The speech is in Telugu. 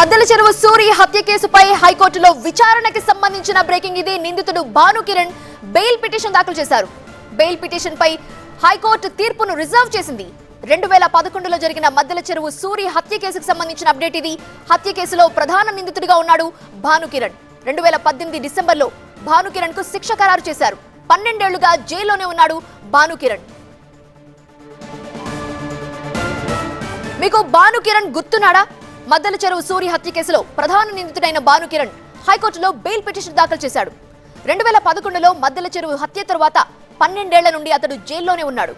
మద్దెల చెరువు సూరి హత్య కేసుపై హైకోర్టులో విచారణకి సంబంధించిన బ్రేకింగ్ ఇది. నిందితుడు భాను కిరణ్ బెయిల్ పిటిషన్ దాఖలు చేశారు. బెయిల్ పిటిషన్ పై హైకోర్టు తీర్పును రిజర్వ్ చేసింది. రెండు వేల పదకొండులో జరిగిన మద్దెల చెరువు సూరి హత్య కేసుకు సంబంధించిన అప్డేట్ ఇది. హత్య కేసులో ప్రధాన నిందితుడిగా ఉన్నాడు భాను కిరణ్. రెండు వేల పద్దెనిమిది డిసెంబర్లో భాను కిరణ్కు శిక్ష ఖరారు చేశారు. పన్నెండేళ్ళుగా జైల్లోనే ఉన్నాడు భాను కిరణ్. మీకు భాను కిరణ్ గుర్తున్నాడా? మద్దల చెరువు సూరి హత్య కేసులో ప్రధాన నిందితుడైన భాను కిరణ్ హైకోర్టులో బెయిల్ పిటిషన్ దాఖలు చేశాడు. రెండు వేల పదకొండులో మద్దల చెరువు హత్య తరువాత పన్నెండేళ్ళ నుండి అతడు జైల్లోనే ఉన్నాడు.